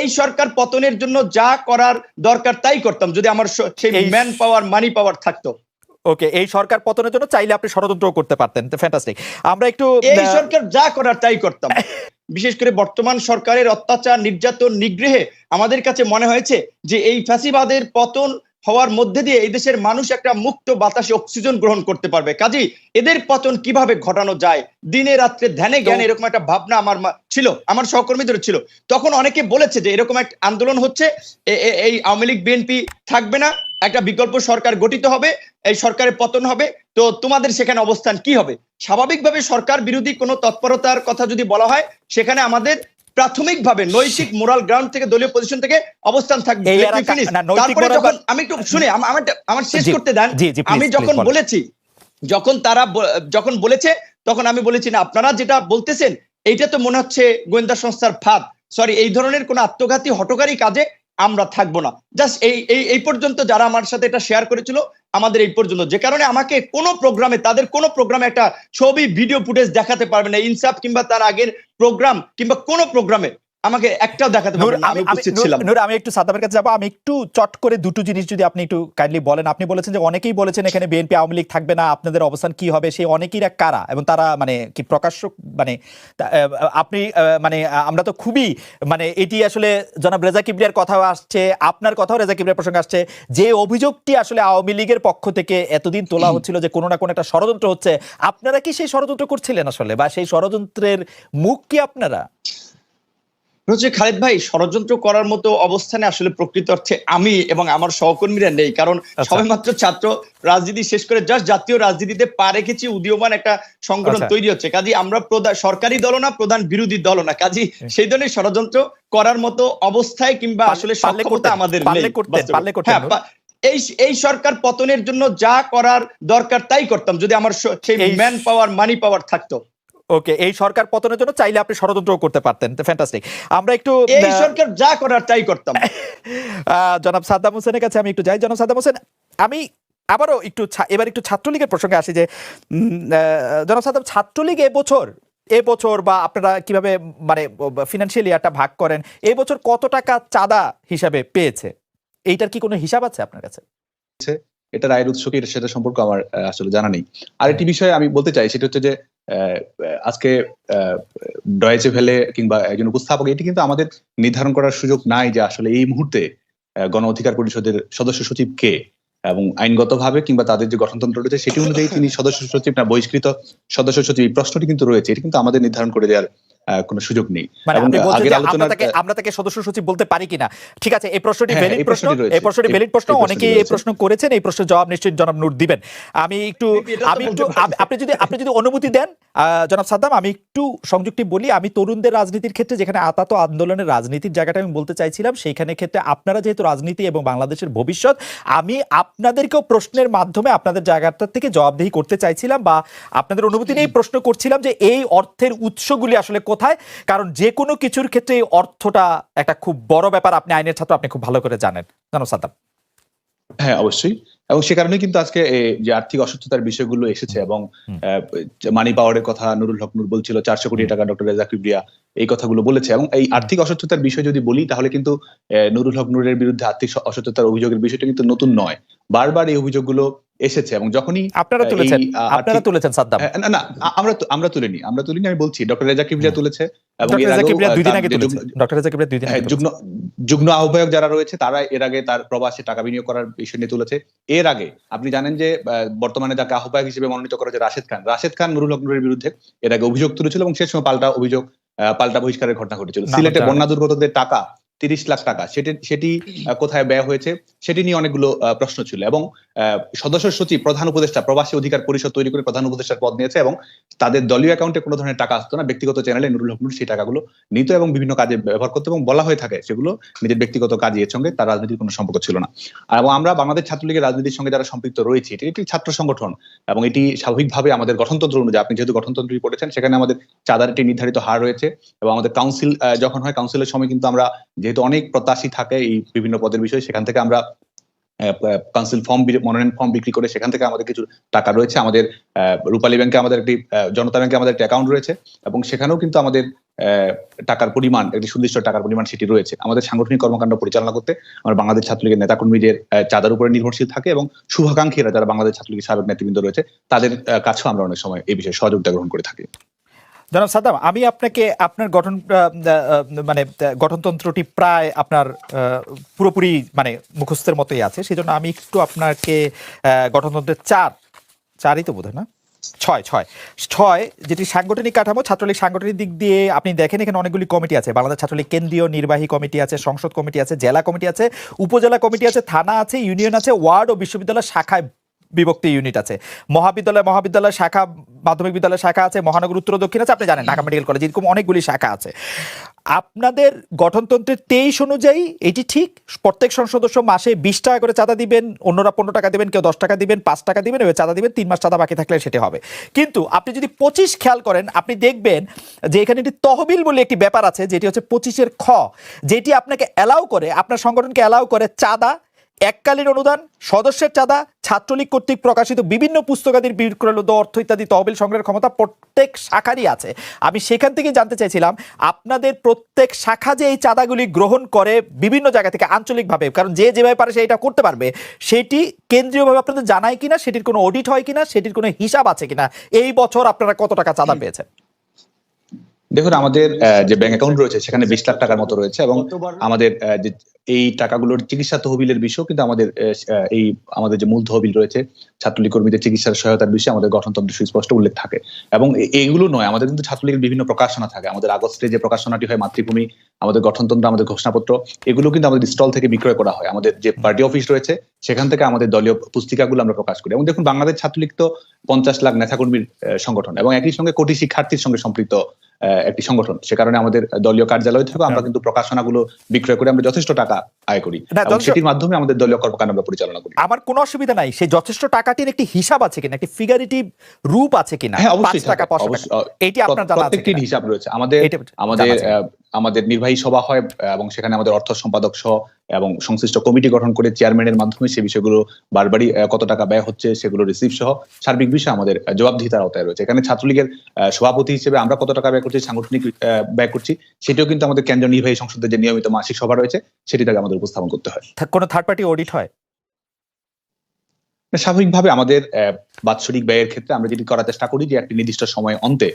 এই সরকার পতনের জন্য যা করার দরকার তাই করতাম যদি আমার সেই ম্যান পাওয়ার মানি পাওয়ার থাকতো। ওকে এই সরকার পতনের জন্য চাইলে আপনি ষড়যন্ত্র করতে পারতেন ফ্যান্টাস্টিক আমরা একটু এই সরকার যা করার তাই করতাম। বিশেষ করে বর্তমান সরকারের অত্যাচার নির্যাতন নিগ্রহে আমাদের কাছে মনে হয়েছে যে এই ফ্যাসিবাদের পতন হওয়ার মধ্যে দিয়ে এই দেশের মানুষ একটা মুক্ত বাতাসে অক্সিজেন গ্রহণ করতে পারবে। কাজেই এদের পতন কীভাবে ঘটানো যায়? দিনে রাত্রে ধ্যানে জ্ঞানে এরকম একটা ভাবনা আমার ছিল আমার সহকর্মীদের ছিল। তখন অনেকে বলেছে যে এরকম একটা আন্দোলন হচ্ছে এই আওয়ামী লীগ বিএনপি থাকবে না একটা বিকল্প সরকার গঠিত হবে এই সরকারের পতন হবে তো তোমাদের সেখানে অবস্থান কি হবে? স্বাভাবিকভাবে সরকার বিরোধী কোনো তৎপরতার কথা যদি বলা হয় সেখানে আমাদের প্রাথমিকভাবে নৈতিক মোরাল গ্রাউন্ড থেকে দলীয় পজিশন থেকে অবস্থান থাকবে। তারপরে যখন আমি একটু শুনে আমার আমার শেষ করতে দেন। আমি যখন বলেছি যখন তারা যখন বলেছে তখন আমি বলেছি না আপনারা যেটা বলতেছেন এইটা তো মনে হচ্ছে গোয়েন্দা সংস্থার ফাঁদ। সরি এই ধরনের কোন আত্মঘাতী হটকারী কাজে আমরা থাকব না। জাস্ট এই এই এই পর্যন্ত যারা আমার সাথে এটা শেয়ার করেছিল, আমাদের এই পর্যন্ত। যে কারণে আমাকে কোনো প্রোগ্রামে তাদের কোনো প্রোগ্রামে একটা ছবি ভিডিও ফুটেজ দেখাতে পারবে না। ইনসাফ কিংবা তার আগের প্রোগ্রাম কিংবা কোনো প্রোগ্রামে আমাকে একটাও দেখাতে আমি উপস্থিত ছিলাম। নূর, আমি একটু সাদ্দামের কাছে যাব। আমি একটু চট করে দুটো জিনিস যদি আপনি একটু কাইন্ডলি বলেন। আপনি বলেছেন যে অনেকেই বলেছেন এখানে বিএনপি আওয়ামী লীগ থাকবে না আপনাদের অবস্থান কি হবে সেই অনেকেইরা কারা? এবং তারা মানে কি প্রকাশ্য মানে আপনি মানে আমরা তো খুবই মানে এটি আসলে জনাব রেজা কিবরিয়ার কথাও আসছে আপনার কথাও রেজা কিবরিয়ার প্রসঙ্গে আসছে। যে অভিযোগটি আসলে আওয়ামী লীগের পক্ষ থেকে এতদিন তোলা হচ্ছিল যে কোনো না কোনো একটা ষড়যন্ত্র হচ্ছে আপনারা কি সেই ষড়যন্ত্র করছিলেন আসলে? বা সেই ষড়যন্ত্রের মুখ কি আপনারা? হচ্ছে খালেদ ভাই ষড়যন্ত্র করার মতো অবস্থানে আসলে প্রকৃত অর্থে আমি এবং আমার সহকর্মীরা নেই। কারণ আচ্ছা। সবেমাত্র ছাত্র রাজনীতি শেষ করে জাস্ট জাতীয় রাজনীতিতে পা রেখেছি উদীয়মান একটা সংগঠন আচ্ছা। তৈরি হচ্ছে। কাজী আমরা প্রধান সরকারি দল না প্রধান বিরোধী দল না। কাজী সেই ধরনের ষড়যন্ত্র করার মতো অবস্থায় কিংবা আসলে সক্ষমতা আমাদের নেই হ্যাঁ, এই এই সরকার পতনের জন্য যা করার দরকার তাই করতাম। যদি আমার সেই ম্যান পাওয়ার মানি পাওয়ার থাকতো। ওকে এই সরকার পতনের জন্য চাইলে আপনি ষড়যন্ত্র করতে পারতেন। ফ্যান্টাস্টিক আমরা একটু এই সরকার যা করার তাই করতাম। জনাব সাদ্দাম হোসেনের কাছে আমি একটু যাই। জনাব সাদ্দাম হোসেন আমি আবারও একটু এবার একটু ছাত্রলীগের প্রসঙ্গে আসি যে জনাব সাদ্দাম ছাত্রলীগ এবছর এবছর বা আপনারা কীভাবে মানে ফিনান্সিয়াল ইয়ারটা ভাগ করেন এবছর কত টাকা চাঁদা হিসাবে পেয়েছে? এইটার কি কোনো হিসাব আছে আপনার কাছে? এটা রায়ের উৎস কি সেটা সম্পর্কে আমার আসলে জানা নেই। আরেকটি বিষয়ে আমি বলতে চাই সেটা হচ্ছে যে আজকে ডয়েচে ফেলে কিংবা একজন উপস্থাপক, এটি কিন্তু আমাদের নির্ধারণ করার সুযোগ নাই যে আসলে এই মুহূর্তে গণ অধিকার পরিষদের সদস্য সচিব কে? এবং আইনগতভাবে কিংবা তাদের যে গঠনতন্ত্র রয়েছে, সেটি অনুযায়ী তিনি সদস্য সচিব না, বহিষ্কৃত সদস্য সচিব, এই প্রশ্নটি কিন্তু রয়েছে। এটি কিন্তু আমাদের নির্ধারণ করে দেওয়ার কোনো সুযোগ নেই। মানে আমরা তাকে সদস্য সচিব বলতে পারি কিনা? ঠিক আছে এই প্রশ্নটি ভ্যালিড প্রশ্ন এই প্রশ্নটি ভ্যালিড প্রশ্ন অনেকেই এই প্রশ্ন করেছেন এই প্রশ্নের জবাব নিশ্চয়ই জনাব নূর দিবেন। আমি একটু আমি একটু আপনি যদি আপনি যদি অনুমতি দেন জনাব সাদ্দাম আমি একটু সংযুক্তি বলি। আমি তরুণদের রাজনীতির ক্ষেত্রে যেখানে আতাত আন্দোলনের রাজনীতির জায়গাটা আমি বলতে চাইছিলাম সেইখানে ক্ষেত্রে আপনারা যেহেতু রাজনীতি এবং বাংলাদেশের ভবিষ্যৎ আমি আপনাদেরকেও প্রশ্নের মাধ্যমে আপনাদের জায়গাটা থেকে জবাবদিহি করতে চাইছিলাম বা আপনাদের অনুমতি নিয়ে প্রশ্ন করছিলাম যে এই অর্থের উৎসগুলি আসলে কোথায়? কারণ যে কোনো কিছুর ক্ষেত্রে এই অর্থটা একটা খুব বড় ব্যাপার। আপনি আইনের ছাত্র আপনি খুব ভালো করে জানেন। জানো সাদ্দাম। হ্যাঁ অবশ্যই। এবং সে কারণে কিন্তু আজকে যে আর্থিক অসুস্থতার বিষয়গুলো এসেছে এবং মানি পাওয়ারের কথা নুরুল হক নুর বলছিল চারশো কোটি টাকা ডক্টর রেজা কিবরিয়া এই কথাগুলো বলেছে। এবং এই আর্থিক অসুস্থতার বিষয় যদি বলি তাহলে কিন্তু নুরুল হক নুরের বিরুদ্ধে আর্থিক অসুস্থতার অভিযোগের বিষয়টা কিন্তু নতুন নয়। বারবার এই অভিযোগগুলো এসেছে এবং যখনই আপনারা তুলেছেন। আপনারা তুলেছেন সাদ্দাম। হ্যাঁ, না না আমরা আমরা তুলিনি আমরা তুলিনি আমি বলছি ডক্টর রেজা কিবরিয়া তুলেছে এবং এর আহ, দুই দিন আগে তুলেছে। ডক্টর রেজা কিবরিয়া দুই দিন হ্যাঁ আগে যুগ্ম যুগ্ম আহ্বায়ক যারা রয়েছে তারা এর আগে তার প্রবাসে টাকা বিনিয়োগ করার বিষয় নিয়ে তুলেছে। এর আগে আপনি জানেন যে বর্তমানে যাকে আহ্বায়ক হিসেবে মনোনীত করা হয়েছে রাশেদ খান। রাশেদ খান নুরুল হক নুরের বিরুদ্ধে এর আগে অভিযোগ তুলেছিল এবং সে সময় পাল্টা অভিযোগ পাল্টা বহিষ্কারের ঘটনা ঘটেছিল। সিলেটে বন্যা দুর্গতদের টাকা তিরিশ লাখ টাকা, সেটি সেটি কোথায় ব্যয় হয়েছে, সেটি নিয়ে অনেকগুলো প্রশ্ন ছিল এবং সদস্য সচিব, প্রধান উপদেষ্টা, প্রবাসী অধিকার পরিষদ তৈরি করে প্রধান উপদেষ্টার পদ নিয়েছে এবং তাদের দলীয় অ্যাকাউন্টে কোনো ধরনের টাকা আসতো না, ব্যক্তিগত চ্যানেলে নুরুল হক সেই টাকাগুলো নিত এবং বিভিন্ন কাজে ব্যবহার করতো এবং বলা হয়ে থাকে সেগুলো নিজের ব্যক্তিগত কাজে এর সঙ্গে তার রাজনীতির কোনো সম্পর্ক ছিল না। এবং আমরা বাংলাদেশ ছাত্রলীগের রাজনীতির সঙ্গে যারা সম্পৃক্ত রয়েছে, এটি একটি ছাত্র সংগঠন এবং এটি স্বাভাবিকভাবে আমাদের গঠনতন্ত্র অনুযায়ী, আপনি যেহেতু গঠনতন্ত্রই পড়েছেন, সেখানে আমাদের চাঁদার একটি নির্ধারিত হার রয়েছে এবং আমাদের কাউন্সিল যখন হয় কাউন্সিলের সময় কিন্তু আমরা যেহেতু অনেক প্রত্যাশী থাকে এই বিভিন্ন পদের বিষয়ে, সেখান থেকে আমরা কাউন্সিল ফর্ম মনোনয়ন ফর্ম বিক্রি করে সেখান থেকে আমাদের কিছু টাকা রয়েছে। আমাদের রূপালী ব্যাংকে আমাদের একটি জনতা ব্যাংকে আমাদের একটি অ্যাকাউন্ট রয়েছে এবং সেখানেও কিন্তু আমাদের টাকার পরিমাণ, একটি সুনির্দিষ্ট টাকার পরিমাণ সেটি রয়েছে। আমাদের সাংগঠনিক কর্মকাণ্ড পরিচালনা করতে আমরা বাংলাদেশ ছাত্রলীগের নেতাকর্মীদের চাঁদার উপরে নির্ভরশীল থাকে এবং শুভাকাঙ্ক্ষীরা যারা বাংলাদেশ ছাত্রলীগের সাবেক নেতৃবৃন্দ রয়েছে, তাদের কাছেও আমরা অনেক সময় এই বিষয়ে সহযোগিতা গ্রহণ করে থাকি। জনাব সাদ্দাম, আমি আপনাকে আপনার গঠন মানে গঠনতন্ত্রটি প্রায় আপনার পুরোপুরি মানে মুখস্থের মতোই আছে। সেই জন্য আমি একটু আপনাকে গঠনতন্ত্রের চার, চারই তো বোধ না? ছয় ছয়। ছয়, যেটি সাংগঠনিক কাঠামো, ছাত্রলীগ সাংগঠনিক দিক দিয়ে আপনি দেখেন, এখানে অনেকগুলি কমিটি আছে। বাংলাদেশ ছাত্রলীগ কেন্দ্রীয় নির্বাহী কমিটি আছে, সংসদ কমিটি আছে, জেলা কমিটি আছে, উপজেলা কমিটি আছে, থানা আছে, ইউনিয়ন আছে, ওয়ার্ড ও বিশ্ববিদ্যালয় শাখায় বিভক্তি ইউনিট আছে। মহাবিদ্যালয় মহাবিদ্যালয় শাখা, মাধ্যমিক বিদ্যালয় শাখা আছে, মহানগর, উত্তর, দক্ষিণ আছে, আপনি জানেন, ঢাকা মেডিকেল কলেজ, এরকম অনেকগুলি শাখা আছে। আপনাদের গঠনতন্ত্রের তেইশ অনুযায়ী এটি ঠিক, প্রত্যেক সদস্য মাসে বিশ টাকা করে চাঁদা দিবেন, অন্যরা পনেরো টাকা দিবেন, কেউ দশ টাকা দিবেন, পাঁচ টাকা দিবেন এবার চাঁদা দিবেন, তিন মাস চাঁদা বাকি থাকলে সেটি হবে। কিন্তু আপনি যদি পঁচিশ খেয়াল করেন, আপনি দেখবেন যে এখানে একটি তহবিল বলে একটি ব্যাপার আছে, যেটি হচ্ছে পঁচিশের খ, যেটি আপনাকে অ্যালাউ করে, আপনার সংগঠনকে অ্যালাউ করে চাঁদা এককালীন অনুদান সদস্যের চাঁদা ছাত্রলীগ কর্তৃক প্রকাশিত বিভিন্ন পুস্তকাদির বিক্রয়লব্ধ অর্থ ইত্যাদি তহবিল সংগ্রহের ক্ষমতা প্রত্যেক শাখারই আছে। আমি সেখান থেকে জানতে চাইছিলাম আপনাদের প্রত্যেক শাখা যে এই চাঁদাগুলি গ্রহণ করে বিভিন্ন জায়গা থেকে আঞ্চলিকভাবে কারণ যে যেভাবে পারে সেটা করতে পারবে সেটি কেন্দ্রীয়ভাবে আপনাদের জানায় কিনা সেটির কোনো অডিট হয় কিনা সেটির কোনো হিসাব আছে কিনা এই বছর আপনারা কত টাকা চাঁদা পেয়েছেন? দেখুন আমাদের যে ব্যাংক অ্যাকাউন্ট রয়েছে সেখানে বিশ লাখ টাকার মতো রয়েছে এবং আমাদের যে এই টাকাগুলোর চিকিৎসা তহবিলের বিষয় কিন্তু আমাদের এই আমাদের যে মূল তহবিল রয়েছে ছাত্রলীগ কর্মীদের চিকিৎসার সহায়তার বিষয়ে আমাদের গঠনতন্ত্রে সুস্পষ্ট উল্লেখ থাকে। এবং এইগুলো নয় আমাদের কিন্তু ছাত্রলীগের বিভিন্ন প্রকাশনা থাকে। আমাদের আগস্টে যে প্রকাশনাটি হয় মাতৃভূমি আমাদের গঠনতন্ত্র আমাদের ঘোষণাপত্র এগুলো কিন্তু আমাদের স্টল থেকে বিক্রয় করা হয়। আমাদের যে পার্টি অফিস রয়েছে সেখান থেকে আমাদের দলীয় পুস্তিকাগুলো আমরা প্রকাশ করি। এবং দেখুন বাংলাদেশ ছাত্রলীগ তো পঞ্চাশ লাখ নেতাকর্মীর সংগঠন এবং একই সঙ্গে কোটি শিক্ষার্থীর সঙ্গে সম্পৃক্ত একটি সংগঠন। সে কারণে আমাদের দলীয় কার্যালয় থেকে আমরা কিন্তু প্রকাশনাগুলো বিক্রয় করে আমরা যথেষ্ট টাকা আয় করি। সেটির মাধ্যমে আমাদের দলীয় কর্মকাণ্ড আমরা পরিচালনা করি। আমার কোনো অসুবিধা নাই। সেই যথেষ্ট টাকাটির একটি হিসাব আছে কিনা একটি ফিগারেটিভ রূপ আছে কিনা? হ্যাঁ অবশ্যই টাকা এটি আপনার প্রত্যেকটির হিসাব রয়েছে। আমাদের আমাদের আমাদের নির্বাহী সভা হয়, এবং সেখানে আমাদের অর্থ সম্পাদক সহ এবং সংশ্লিষ্ট কমিটি গঠন করে চেয়ারম্যানের মাধ্যমে সেই বিষয়গুলো বারবারই কত টাকা ব্যয় হচ্ছে সেগুলো রিসিভ সহ সার্বিক বিষয়ে আমাদের জবাবদিহিতার আওতায় রয়েছে। এখানে ছাত্রলীগের সভাপতি হিসেবে আমরা কত টাকা ব্যয় করছি, সাংগঠনিক ব্যয় করছি, সেটিও কিন্তু আমাদের কেন্দ্রীয় নির্বাহী সংসদের যে নিয়মিত মাসিক সভা রয়েছে সেটি তাকে আমাদের উপস্থাপন করতে হয়। কোনো থার্ড পার্টি অডিট হয়? স্বাভাবিকভাবে আমাদের বাৎসরিক ব্যয়ের ক্ষেত্রে আমরা যেটি করার চেষ্টা করি যে একটি নির্দিষ্ট সময় অন্তে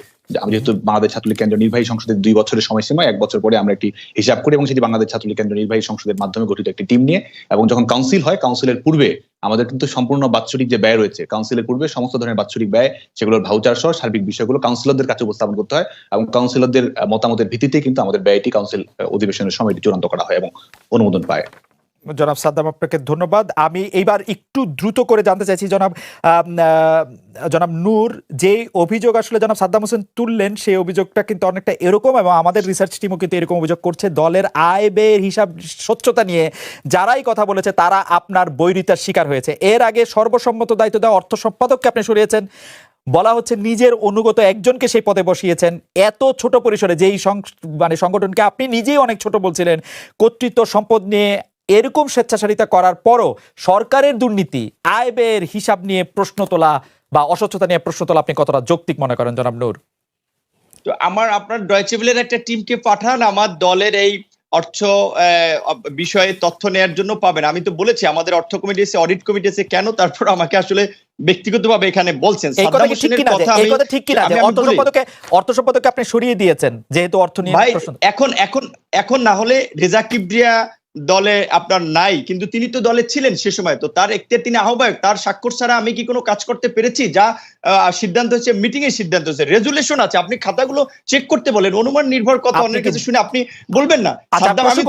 আমি যেহেতু বাংলাদেশ ছাত্রলীগ কেন্দ্র নির্বাহী সংসদের দুই বছরের সময়সীমা, এক বছর পরে আমরা একটি হিসাব করি এবং সেটি বাংলাদেশ ছাত্রলীগ কেন্দ্র নির্বাহী সংসদের মাধ্যমে গঠিত একটি টিম নিয়ে এবং যখন কাউন্সিল হয়, কাউন্সিলের পূর্বে আমাদের কিন্তু সম্পূর্ণ বাৎসরিক যে ব্যয় রয়েছে, কাউন্সিলের পূর্বে সমস্ত ধরনের বাৎসরিক ব্যয়, সেগুলোর ভাউচার সহ সার্বিক বিষয়গুলো কাউন্সিলরদের কাছে উপস্থাপন করতে হয় এবং কাউন্সিলরদের মতামতের ভিত্তিতে কিন্তু আমাদের ব্যয়টি কাউন্সিল অধিবেশনের সময়টি চূড়ান্ত করা হয় এবং অনুমোদন পায়। জনাব সাদ্দাম, আপনাকে ধন্যবাদ। আমি এইবার একটু দ্রুত করে জানতে চাইছি, জনাব জনাব নূর, যে অভিযোগ আসলে জনাব সাদ্দাম হোসেন তুললেন, সেই অভিযোগটা কিন্তু অনেকটা এরকম এবং আমাদের রিসার্চ টিমও কিন্তু এরকম অভিযোগ করছে। দলের আয় ব্যয়ের হিসাব স্বচ্ছতা নিয়ে যারাই কথা বলেছে, তারা আপনার বৈরিতার শিকার হয়েছে। এর আগে সর্বসম্মত দায়িত্ব দেওয়া অর্থ সম্পাদককে আপনি সরিয়েছেন। বলা হচ্ছে নিজের অনুগত একজনকে সেই পদে বসিয়েছেন। এত ছোট পরিসরে যেই মানে সংগঠনকে আপনি নিজেই অনেক ছোট বলছিলেন, কর্তৃত্ব সম্পদ নিয়ে এরকম স্বেচ্ছাচারিতা করার পরও সরকারের দুর্নীতি আয় ব্যয়ের হিসাব নিয়ে প্রশ্ন তোলা বা অস্বচ্ছতা নিয়ে প্রশ্ন তোলা আপনি কতটা যৌক্তিক মনে করেন জনাব নূর? তো আমার আপনার ডয়চেভিলের একটা টিমকে পাঠান আমার দলের এই অর্থ বিষয়ে তথ্য নেয়ার জন্য পাবেন। আমি তো বলেছি আমাদের অর্থ কমিটি এসে অডিট কমিটি এসে কেন তারপর আমাকে আসলে ব্যক্তিগতভাবে এখানে বলছেন? অর্থ। সম্পাদকে আপনি সরিয়ে দিয়েছেন যেহেতু অর্থ নিয়ে এখন এখন এখন না হলে রেজা কিবরিয়া দলে আপনার নাই কিন্তু তিনি তো দলে ছিলেন সে সময় তো তার একটি তিনি আহ্বায়ক তার স্বাক্ষর ছাড়া আমি কি কোনো কাজ করতে পেরেছি? যা আহ, সিদ্ধান্ত হচ্ছে মিটিং এর সিদ্ধান্ত হচ্ছে রেজুলেশন আছে আপনি খাতাগুলো চেক করতে বলেন অনুমান নির্ভর কথা আপনি অন্যের কি- কাছে শুনে আপনি বলবেন না। আচ্ছা আমি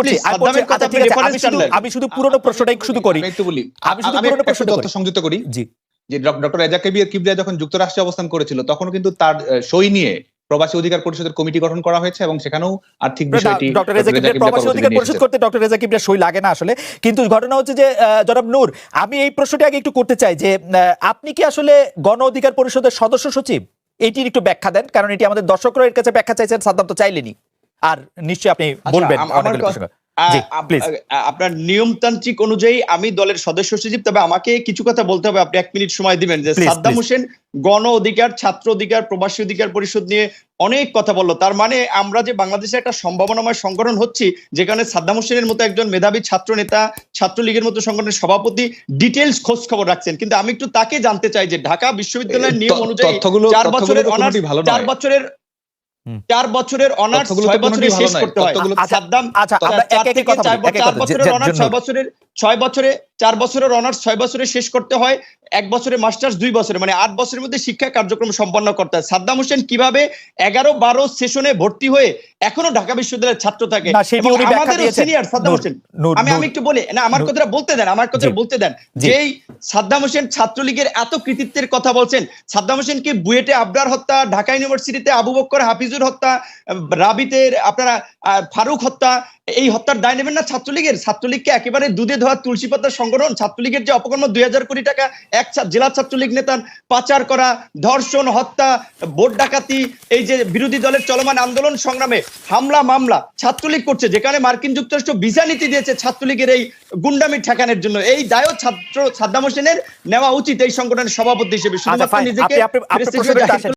আচ্ছা, আমি শুধু শুধু প্রশ্নটাই শুধু করি। আমি একটু বলি। আমি শুধু পুরনো প্রশ্নটা সংযুক্ত করি। জি। যে ডক্টর রেজা কেবির কিবরিয়া যখন যুক্তরাষ্ট্রে অবস্থান করেছিল তখন কিন্তু তার সই নিয়ে প্রবাসী অধিকার পরিষদের কমিটি গঠন করা হয়েছে এবং সেখানেও আর্থিক বিষয়টি ডক্টর প্রবাসী অধিকার পরিষদ করতে ডক্টর সই লাগে না আসলে। কিন্তু ঘটনা হচ্ছে যে জনাব নূর আমি এই প্রশ্নটি আগে একটু করতে চাই যে আপনি কি আসলে গণ অধিকার পরিষদের সদস্য সচিব? এটির একটু ব্যাখ্যা দেন কারণ এটি আমাদের দর্শকরা এর কাছে ব্যাখ্যা চাইছেন সাদ্দাম তো চাইলেনি আর নিশ্চয়ই আপনি আচ্ছা, বলবেন আপনার নিয়মতান্ত্রিক অনুযায়ী আমি দলের সদস্য সচিব তবে আমাকে কিছু কথা বলতে হবে। আপনি এক মিনিট সময় দিবেন যে সাদ্দাম হোসেন গণ অধিকার ছাত্র অধিকার প্রবাসী অধিকার পরিষদ নিয়ে অনেক কথা বলল। তার মানে আমরা যে বাংলাদেশে একটা সম্ভাবনাময় সংগঠন হচ্ছি যেখানে সাদ্দাম হোসেনের মতো একজন মেধাবী ছাত্র নেতা ছাত্রলীগের মতো সংগঠনের সভাপতি ডিটেলস খোঁজ খবর রাখছেন। কিন্তু আমি একটু তাকে জানতে চাই যে ঢাকা বিশ্ববিদ্যালয়ের নিয়ম অনুযায়ী চার বছরের চার বছরের। চার বছরের অনার্স ছয় বছরে শেষ করতে হয়। তথ্যগুলো- সাদ্দাম আচ্ছা আমরা এক এক একে কথা চার বছরের অনার্স ছয় বছরের ছয় বছরে চার বছরের অনার্স ছয় বছরে শেষ করতে হয় এক বছরে মাস্টার্স দুই বছরে মানে আট বছরের মধ্যে শিক্ষা কার্যক্রম সম্পন্ন করতে হয়। সাদ্দাম হোসেন কীভাবে এগারো বারো সেশনে ভর্তি হয়ে এখনও ঢাকা বিশ্ববিদ্যালয়ের ছাত্র থাকে? দিয়েছেন। সিনিয়র সাদ্দাম হোসেন। আমি আমি একটু বলি না আমার কথাটা বলতে দেন আমার কথাটা বলতে দেন। যেই সাদ্দাম হোসেন ছাত্রলীগের এত কৃতিত্বের কথা বলছেন সাদ্দাম হোসেন কি বুয়েটে আবরার হত্যা ঢাকা ইউনিভার্সিটিতে আবু বক্কর হাফিজুর হত্যা আহ, রাবিতের আপনারা ফারুক হত্যা এই হত্যার দায় নেবেন না ছাত্রলীগের। ছাত্রলীগকে একেবারে দুধে ধোয়া তুলসী পাতার সংগঠন। ছাত্রলীগের যে অপকর্ম দুই হাজার কোটি টাকা এক জেলা ছাত্রলীগ নেতার পাচার করা ধর্ষণ হত্যা ভোট ডাকাতি এই যে বিরোধী দলের চলমান আন্দোলন সংগ্রামে হামলা মামলা ছাত্রলীগ করছে যেখানে মার্কিন যুক্তরাষ্ট্র ভিসা নীতি দিয়েছে ছাত্রলীগের এই গুন্ডামি ঠেকানোর জন্য। এই দায়ও ছাত্র সাদ্দাম হোসেনের নেওয়া উচিত এই সংগঠনের সভাপতি হিসেবে। আচ্ছা শুধুমাত্র নিজেকে